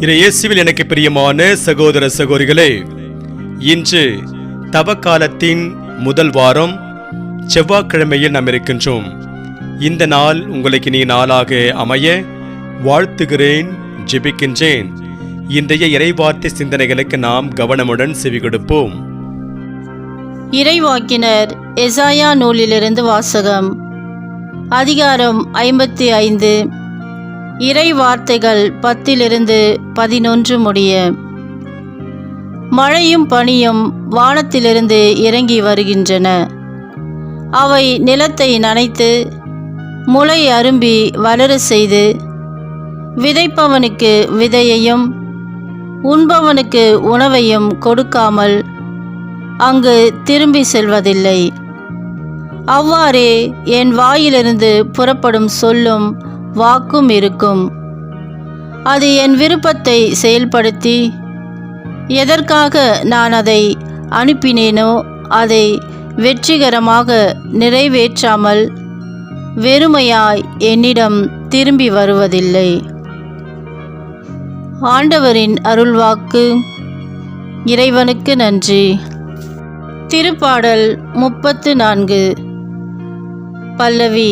இயேசுவில் எனக்கு பிரியமான சகோதர சகோதரிகளே இன்று தவக்காலத்தின் முதல் வாரம் செவ்வாய்க்கிழமையில் நாம் இருக்கின்றோம். இந்த நாள் உங்களுக்கு நீ நாளாக அமைய வாழ்த்துகிறேன் ஜெபிக்கின்றேன். இன்றைய இறைவார்த்தை சிந்தனைகளுக்கு நாம் கவனமுடன் செவி கொடுப்போம். இறைவாக்கினர் எசாயா நூலிலிருந்து வாசகம் அதிகாரம் ஐம்பத்தி ஐந்து. இறை வார்த்தைகள் பத்திலிருந்து பதினொன்று முடிய. மழையும் பனியும் வானத்திலிருந்து இறங்கி வருகின்றன. அவை நிலத்தை நனைத்து முளை அரும்பி வளர செய்து விதைப்பவனுக்கு விதையையும் உண்பவனுக்கு உணவையும் கொடுக்காமல் அங்கு திரும்பி செல்வதில்லை. அவ்வாறே என் வாயிலிருந்து புறப்படும் சொல்லும் வாக்கும் இருக்கும். அது என் விருப்பத்தை செயல்படுத்தி எதற்காக நான் அதை அனுப்பினேனோ அதை வெற்றிகரமாக நிறைவேற்றாமல் வெறுமையாய் என்னிடம் திரும்பி வருவதில்லை. ஆண்டவரின் அருள்வாக்கு இறைவனுக்கு நன்றி. திருப்பாடல் முப்பத்து நான்கு. பல்லவி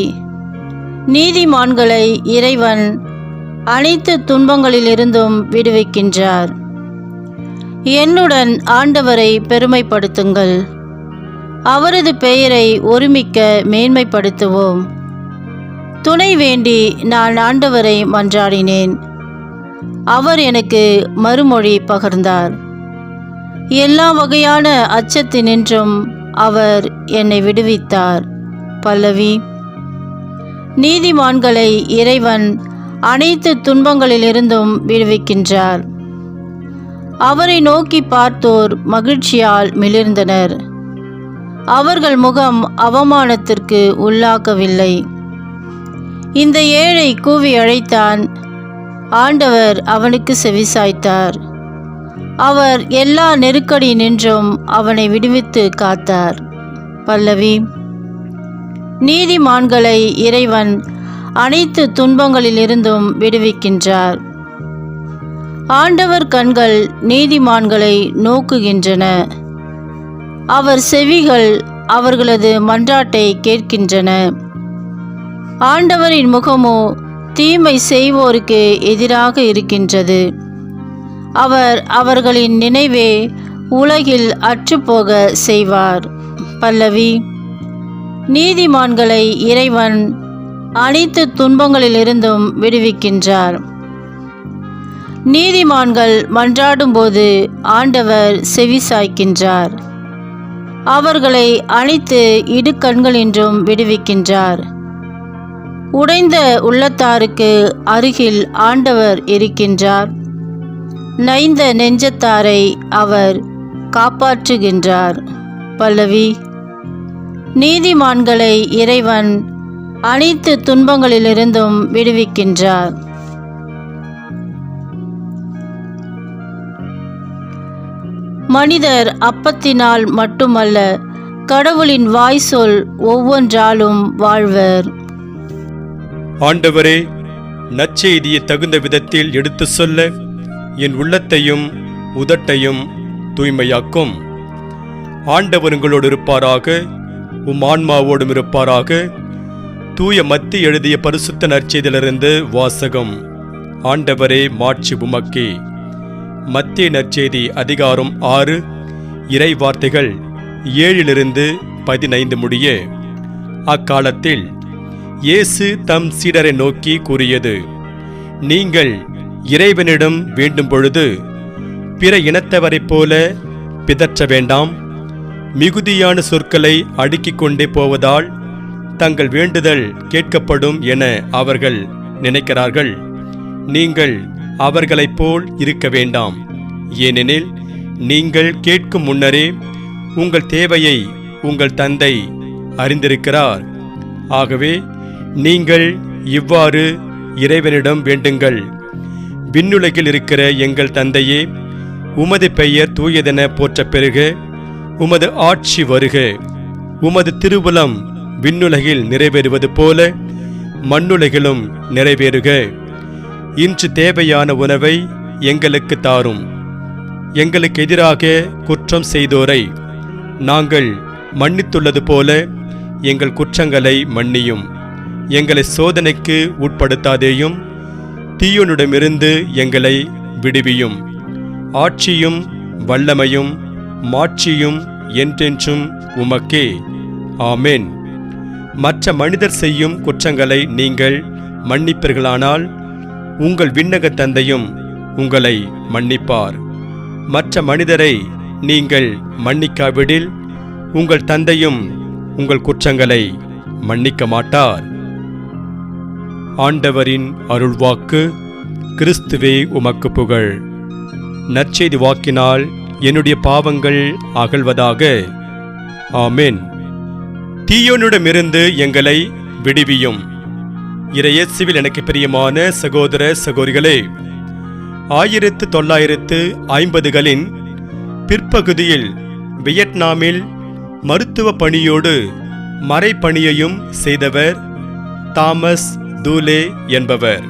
நீதிமான்களை இறைவன் அனைத்து துன்பங்களிலிருந்தும் விடுவிக்கின்றார். என்னுடன் ஆண்டவரை பெருமைப்படுத்துங்கள். அவரது பெயரை ஒருமிக்க மேன்மைப்படுத்துவோம். துணை வேண்டி நான் ஆண்டவரை மன்றாடினேன். அவர் எனக்கு மறுமொழி பகர்ந்தார். எல்லா வகையான அச்சத்தினின்றும் அவர் என்னை விடுவித்தார். பல்லவி நீதிமான்களை இறைவன் அனைத்து துன்பங்களிலிருந்தும் விடுவிக்கின்றார். அவரை நோக்கி பார்த்தோர் மகிழ்ச்சியால் மிளிர்ந்தனர். அவர்கள் முகம் அவமானத்திற்கு உள்ளாக்கவில்லை. இந்த ஏழை கூவி அழைத்தான். ஆண்டவர் அவனுக்கு செவிசாய்த்தார். அவர் எல்லா நெருக்கடி நின்றும் அவனை விடுவித்து காத்தார். பல்லவி நீதிமான்களை இறைவன் அனைத்து துன்பங்களிலிருந்தும் விடுவிக்கின்றார். ஆண்டவர் கண்கள் நீதிமான்களை நோக்குகின்றன. அவர் செவிகள் அவர்களது மன்றாட்டை கேட்கின்றன. ஆண்டவரின் முகமோ தீமை செய்வோருக்கு எதிராக இருக்கின்றது. அவர் அவர்களின் நினைவே உலகில் அற்றுப்போக செய்வார். பல்லவி நீதிமான்களை இறைவன் அனைத்து துன்பங்களிலிருந்தும் விடுவிக்கின்றார். நீதிமான்கள் மன்றாடும்போது ஆண்டவர் செவிசாய்க்கின்றார் அவர்களை அனைத்து இடுக்கண்களின்றும் விடுவிக்கின்றார். உடைந்த உள்ளத்தாருக்கு அருகில் ஆண்டவர் இருக்கின்றார். நைந்த நெஞ்சத்தாரை அவர் காப்பாற்றுகின்றார். பல்லவி நீதிமான்களை இறைவன் அனைத்து துன்பங்களிலிருந்தும் விடுவிக்கின்றார். மனிதர் அப்பத்தினால் மட்டுமல்ல கடவுளின் வாய் சொல் ஒவ்வொன்றாலும் வாழ்வர். ஆண்டவரே நற்செய்தியை தகுந்த விதத்தில் எடுத்து சொல்ல என் உள்ளத்தையும் உதட்டையும் தூய்மையாக்கும். ஆண்டவர் உங்களோடு இருப்பாராக. உம் ஆன்மாவோடும் இருப்பாராக. தூய மத்தி எழுதிய பரிசுத்த நற்செய்தியிலிருந்து வாசகம். ஆண்டவரே மாட்சி உமக்கே. மத்திய நற்செய்தி அதிகாரம் ஆறு இறை வார்த்தைகள் ஏழிலிருந்து பதினைந்து முடிய. அக்காலத்தில் இயேசு தம் சீடரை நோக்கி கூறியது நீங்கள் இறைவனிடம் வேண்டும் பொழுது பிற இனத்தவரைப் போல பிதற்ற வேண்டாம். மிகுதியான சொற்களை அடுக்கிக் கொண்டே போவதால் தங்கள் வேண்டுதல் கேட்கப்படும் என அவர்கள் நினைக்கிறார்கள். நீங்கள் அவர்களைப் போல் இருக்க வேண்டாம். ஏனெனில் நீங்கள் கேட்கும் முன்னரே உங்கள் தேவையை உங்கள் தந்தை அறிந்திருக்கிறார். ஆகவே நீங்கள் இவ்வாறு இறைவனிடம் வேண்டுங்கள். விண்ணுலகில் இருக்கிற எங்கள் தந்தையே உமது பெயர் தூயதென போற்ற பெறுக. உமது ஆட்சி வருக. உமது திருவுளம் விண்ணுலகில் நிறைவேறுவது போல மண்ணுலகிலும் நிறைவேறுக. இன்று தேவையான உணவை எங்களுக்கு தாரும். எங்களுக்கு எதிராக குற்றம் செய்தோரை நாங்கள் மன்னித்துள்ளது போல எங்கள் குற்றங்களை மன்னியும். எங்களை சோதனைக்கு உட்படுத்தாதேயும் தீயோனிடமிருந்து எங்களை விடுவியும். ஆட்சியும் வல்லமையும் மாட்சியும் என்றென்றும் உமக்கே. ஆமேன். மற்ற மனிதர் செய்யும் குற்றங்களை நீங்கள் மன்னிப்பீர்களானால் உங்கள் விண்ணக தந்தையும் உங்களை மன்னிப்பார். மற்ற மனிதரை நீங்கள் மன்னிக்காவிடில் உங்கள் தந்தையும் உங்கள் குற்றங்களை மன்னிக்க மாட்டார். ஆண்டவரின் அருள்வாக்கு கிறிஸ்துவே உமக்கு புகழ். நற்செய்தி வாக்கினால் என்னுடைய பாவங்கள் அகழ்வதாக. ஆமேன். தீயோனிடமிருந்து எங்களை விடுவியும். இறையேசுவில் எனக்கு பிரியமான சகோதர சகோதரிகளே ஆயிரத்து தொள்ளாயிரத்து ஐம்பதுகளின் பிற்பகுதியில் வியட்நாமில் மருத்துவ பணியோடு மறைப்பணியையும் செய்தவர் தாமஸ் தூலே என்பவர்.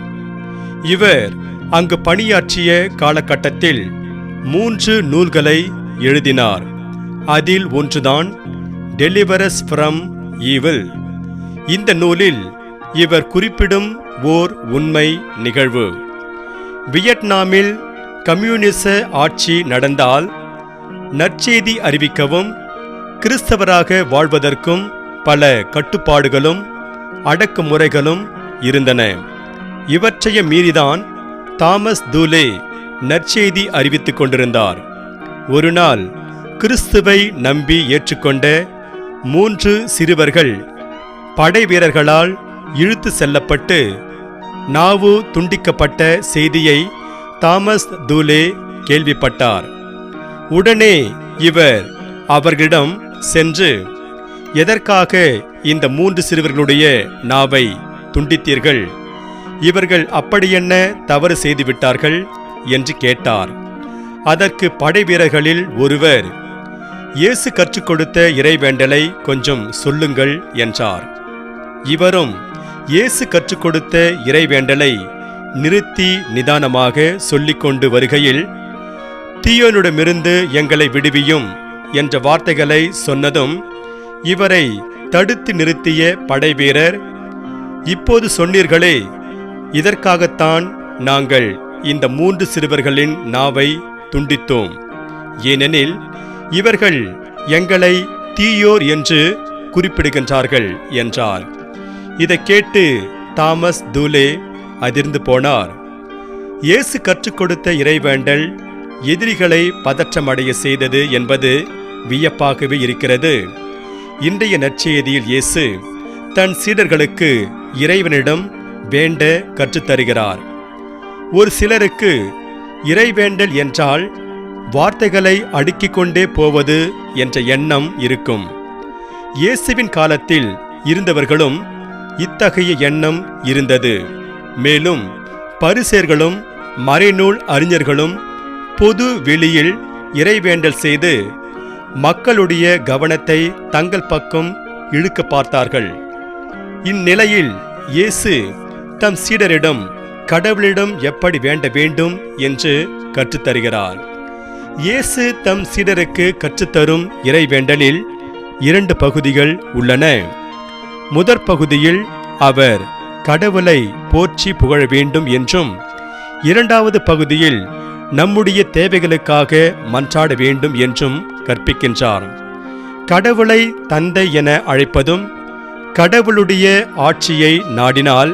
இவர் அங்கு பணியாற்றிய காலகட்டத்தில் மூன்று நூல்களை எழுதினார். அதில் ஒன்றுதான் டெலிவரஸ் ஃப்ரம் ஈவில் இந்த நூலில் இவர் குறிப்பிடும் ஓர் உண்மை நிகழ்வு. வியட்நாமில் கம்யூனிச ஆட்சி நடந்தால் நற்செய்தி அறிவிக்கவும் கிறிஸ்தவராக வாழ்வதற்கும் பல கட்டுப்பாடுகளும் அடக்குமுறைகளும் இருந்தன. இவற்றைய மீறிதான் தாமஸ் தூலே நற்செய்தி அறிவித்துக் கொண்டிருந்தார். ஒரு நாள் கிறிஸ்துவை நம்பி ஏற்றுக்கொண்ட மூன்று சிறுவர்கள் படை வீரர்களால் இழுத்து செல்லப்பட்டு நாவு துண்டிக்கப்பட்ட செய்தியை தாமஸ் தூலே கேள்விப்பட்டார். உடனே இவர் அவர்களிடம் சென்று எதற்காக இந்த மூன்று சிறுவர்களுடைய நாவை துண்டித்தீர்கள்? இவர்கள் அப்படியென்ன தவறு செய்துவிட்டார்கள்? என்று கேட்டார். அதற்கு படை வீரர்களில் ஒருவர் இயேசு கற்றுக் கொடுத்த இறைவேண்டலை கொஞ்சம் சொல்லுங்கள் என்றார். இவரும் இயேசு கற்றுக் கொடுத்த இறைவேண்டலை நிறுத்தி நிதானமாக சொல்லிக்கொண்டு வருகையில் தீயோனிடமிருந்து எங்களை விடுவியும் என்ற வார்த்தைகளை சொன்னதும் இவரை தடுத்து நிறுத்திய படைவீரர் இப்போது சொன்னீர்களே இதற்காகத்தான் நாங்கள் இந்த மூன்று சிறுவர்களின் நாவை துண்டித்தோம். ஏனெனில் இவர்கள் எங்களை தீயோர் என்று குறிப்பிடுகின்றார்கள் என்றார். இதை கேட்டு தாமஸ் தூலே அதிர்ந்து போனார். இயேசு கற்றுக் கொடுத்த இறைவேண்டல் எதிரிகளை பதற்றமடைய செய்தது என்பது வியப்பாகவே இருக்கிறது. இன்றைய நற்செய்தியில் இயேசு தன் சீடர்களுக்கு இறைவனிடம் வேண்ட கற்றுத்தருகிறார். ஒரு சிலருக்கு இறைவேண்டல் என்றால் வார்த்தைகளை அடுக்கிக் கொண்டே போவது என்ற எண்ணம் இருக்கும். இயேசுவின் காலத்தில் இருந்தவர்களும் இத்தகைய எண்ணம் இருந்தது. மேலும் பரிசேர்களும் மறைநூல் அறிஞர்களும் பொது வெளியில் இறைவேண்டல் செய்து மக்களுடைய கவனத்தை தங்கள் பக்கம் இழுக்க பார்த்தார்கள். இந்நிலையில் இயேசு தம் சீடரிடம் கடவுளிடம் எப்படி வேண்ட வேண்டும் என்று கற்றுத்தருகிறார். இயேசு தம் சீடருக்கு கற்றுத்தரும் இறைவேண்டலில் இரண்டு பகுதிகள் உள்ளன. முதற் பகுதியில் அவர் கடவுளை போற்றி புகழ வேண்டும் என்றும் இரண்டாவது பகுதியில் நம்முடைய தேவைகளுக்காக மன்றாட வேண்டும் என்றும் கற்பிக்கின்றார். கடவுளை தந்தை என அழைப்பதும் கடவுளுடைய ஆட்சியை நாடினால்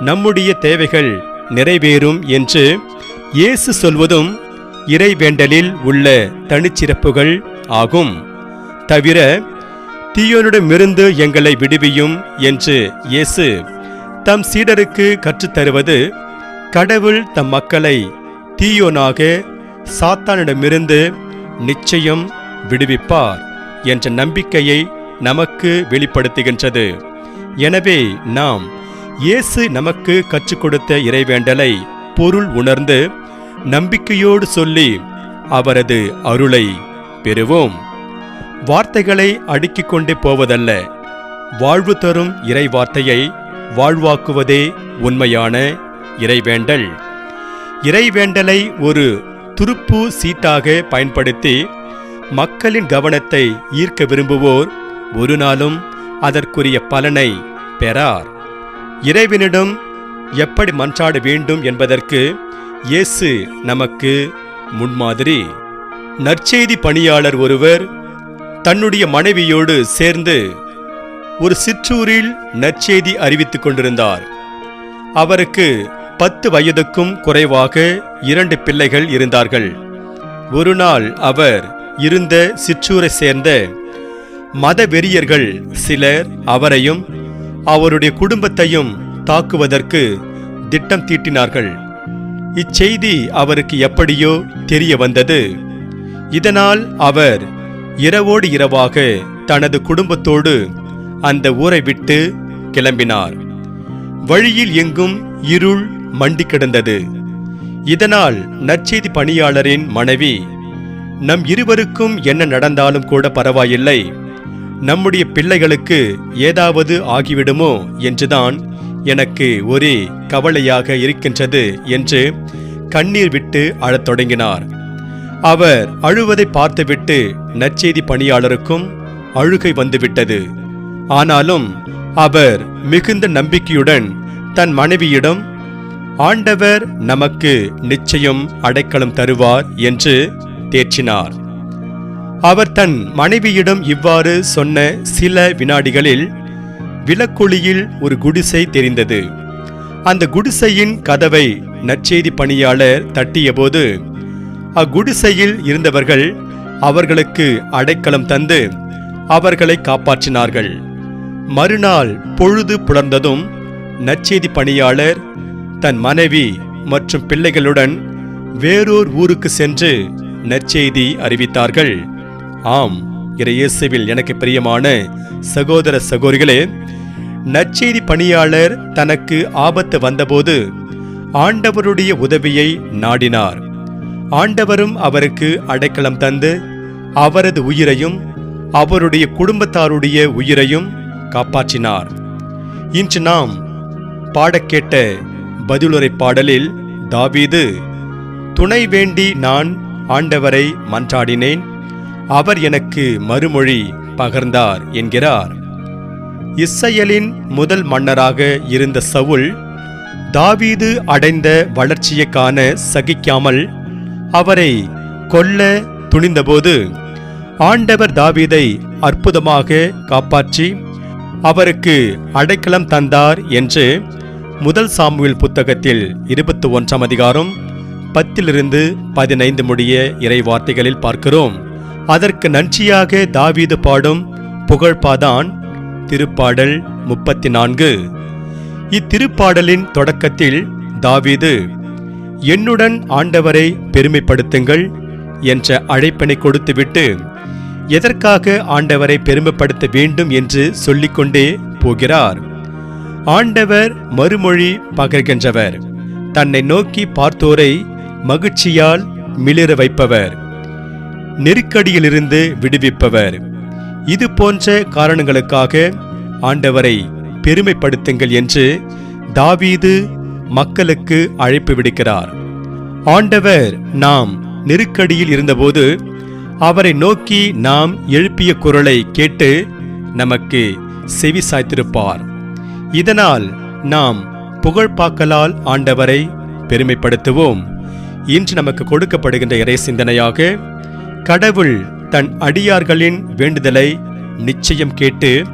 நம்முடைய தேவைகள் நிறைவேறும் என்று இயேசு சொல்வதும் இறைவேண்டலில் உள்ள தனிச்சிறப்புகள் ஆகும். தவிர தீயோனிடமிருந்து எங்களை விடுவியும் என்று இயேசு தம் சீடருக்கு கற்றுத்தருவது கடவுள் தம் மக்களை தீயோனாக சாத்தானிடமிருந்து நிச்சயம் விடுவிப்பார் என்ற நம்பிக்கையை நமக்கு வெளிப்படுத்துகின்றது. எனவே நாம் இயேசு நமக்கு கற்றுக் கொடுத்த இறைவேண்டலை பொருள் உணர்ந்து நம்பிக்கையோடு சொல்லி அவரது அருளை பெறுவோம். வார்த்தைகளை அடுக்கிக் கொண்டே போவதல்ல. வாழ்வு தரும் இறை வார்த்தையை வாழ்வாக்குவதே உண்மையான இறைவேண்டல். இறைவேண்டலை ஒரு துருப்பு சீட்டாக பயன்படுத்தி மக்களின் கவனத்தை ஈர்க்க விரும்புவோர் ஒரு நாளும் அதற்குரிய பலனை பெறார். இறைவனிடம் எப்படி மன்றாட வேண்டும் என்பதற்கு இயேசு நமக்கு முன்மாதிரி. நற்செய்தி பணியாளர் ஒருவர் தன்னுடைய மனைவியோடு சேர்ந்து ஒரு சிற்றூரில் நற்செய்தி அறிவித்துக் கொண்டிருந்தார். அவருக்கு பத்து வயதுக்கும் குறைவாக இரண்டு பிள்ளைகள் இருந்தார்கள். ஒரு நாள் அவர் இருந்த சிற்றூரை சேர்ந்த மத வெறியர்கள் சிலர் அவரையும் அவருடைய குடும்பத்தையும் தாக்குவதற்கு திட்டம் தீட்டினார்கள். இச்செய்தி அவருக்கு எப்படியோ தெரிய வந்தது. இதனால் அவர் இரவோடு இரவாக தனது குடும்பத்தோடு அந்த ஊரை விட்டு கிளம்பினார். வழியில் எங்கும் இருள் மண்டி கிடந்தது. இதனால் நற்செய்தி பணியாளரின் மனைவி நம் இருவருக்கும் என்ன நடந்தாலும் கூட பரவாயில்லை. நம்முடைய பிள்ளைகளுக்கு ஏதாவது ஆகிவிடுமோ என்றுதான் எனக்கு ஒரே கவலையாக இருக்கின்றது என்று கண்ணீர் விட்டு அழத் தொடங்கினார். அவர் அழுவதை பார்த்துவிட்டு நற்செய்தி பணியாளருக்கும் அழுகை வந்துவிட்டது. ஆனாலும் அவர் மிகுந்த நம்பிக்கையுடன் தன் மனைவியிடம் ஆண்டவர் நமக்கு நிச்சயம் அடைக்கலம் தருவார் என்று தேற்றினார். அவர் தன் மனைவியிடம் இவ்வாறு சொன்ன சில வினாடிகளில் விளக்குழியில் ஒரு குடிசை தெரிந்தது. அந்த குடிசையின் கதவை நற்செய்தி பணியாளர் தட்டியபோது அக்குடிசையில் இருந்தவர்கள் அவர்களுக்கு அடைக்கலம் தந்து அவர்களை காப்பாற்றினார்கள். மறுநாள் பொழுது புலர்ந்ததும் நற்செய்தி பணியாளர் தன் மனைவி மற்றும் பிள்ளைகளுடன் வேறோர் ஊருக்கு சென்று நற்செய்தி அறிவித்தார்கள். ஆம் இறையேசுவில் எனக்கு பிரியமான சகோதர சகோதரிகளே நற்செய்தி பணியாளர் தனக்கு ஆபத்து வந்தபோது ஆண்டவருடைய உதவியை நாடினார். ஆண்டவரும் அவருக்கு அடைக்கலம் தந்து அவரது உயிரையும் அவருடைய குடும்பத்தாருடைய உயிரையும் காப்பாற்றினார். இன்று நாம் பாடக்கேட்ட பதிலுரை பாடலில் தாவீது துணை வேண்டி நான் ஆண்டவரை மன்றாடினேன். அவர் எனக்கு மறுமொழி பகர்ந்தார் என்கிறார். இஸ்ரேலின் முதல் மன்னராக இருந்த சவுல் தாவீது அடைந்த வளர்ச்சியை காண சகிக்காமல் அவரை கொல்ல துணிந்தபோது ஆண்டவர் தாவீதை அற்புதமாக காப்பாற்றி அவருக்கு அடைக்கலம் தந்தார் என்று முதல் சாமுவேல் புத்தகத்தில் இருபத்தி ஒன்றாம் அதிகாரம் பத்திலிருந்து பதினைந்து முடிய இறை வார்த்தைகளில் பார்க்கிறோம். அதற்கு நன்றியாக தாவீது பாடும் புகழ்பாதான் திருப்பாடல் முப்பத்தி நான்கு இத்திருப்பாடலின் தொடக்கத்தில் தாவீது என்னுடன் ஆண்டவரை பெருமைப்படுத்துங்கள் என்ற அழைப்பினை கொடுத்துவிட்டு எதற்காக ஆண்டவரை பெருமைப்படுத்த வேண்டும் என்று சொல்லிக்கொண்டே போகிறார். ஆண்டவர் மறுமொழி பகர்கின்றவர். தன்னை நோக்கி பார்த்தோரை மகிழ்ச்சியால் மிளிர வைப்பவர். நெருக்கடியிலிருந்து விடுவிப்பவர். இது போன்ற காரணங்களுக்காக ஆண்டவரை பெருமைப்படுத்துங்கள் என்று தாவீது மக்களுக்கு அழைப்பு விடுக்கிறார். ஆண்டவர் நாம் நெருக்கடியில் இருந்தபோது அவரை நோக்கி நாம் எழுப்பிய குரலை கேட்டு நமக்கு செவி சாய்த்திருப்பார். இதனால் நாம் புகழ்பாக்கலால் ஆண்டவரை பெருமைப்படுத்துவோம். இன்று நமக்கு கொடுக்கப்படுகின்ற இறை சிந்தனையாக கடவுள் தன் அடியார்களின் வேண்டுதலை நிச்சயம் கேட்டு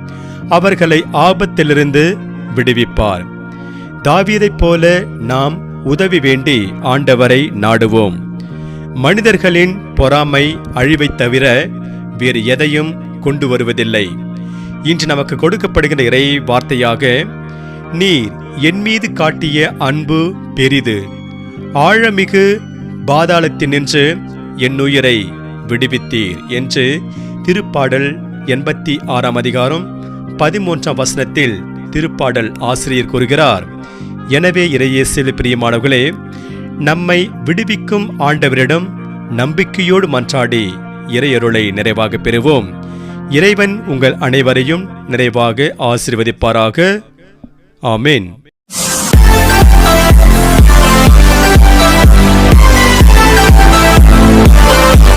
அவர்களை ஆபத்திலிருந்து விடுவிப்பார். தாவீதைப் போல நாம் உதவி வேண்டி ஆண்டவரை நாடுவோம். மனிதர்களின் பொறாமை அழிவைத் தவிர வேறு எதையும் கொண்டு வருவதில்லை. இன்று நமக்கு கொடுக்கப்படுகிற இறை வார்த்தையாக நீர் என் மீது காட்டிய அன்பு பெரிது. ஆழமிகு பாதாளத்தினின்று என் உயிரை விடுவித்தீர் என்று திருப்பாடல் எண்பத்தி ஆறாம் அதிகாரம் பதிமூன்றாம் வசனத்தில் திருப்பாடல் ஆசிரியர் கூறுகிறார். எனவே இறையேசில் பிரியமானவர்களே நம்மை விடுவிக்கும் ஆண்டவரிடம் நம்பிக்கையோடு மன்றாடி இறையருளை நிறைவாக பெறுவோம். இறைவன் உங்கள் அனைவரையும் நிறைவாக ஆசிர்வதிப்பாராக. ஆமீன்.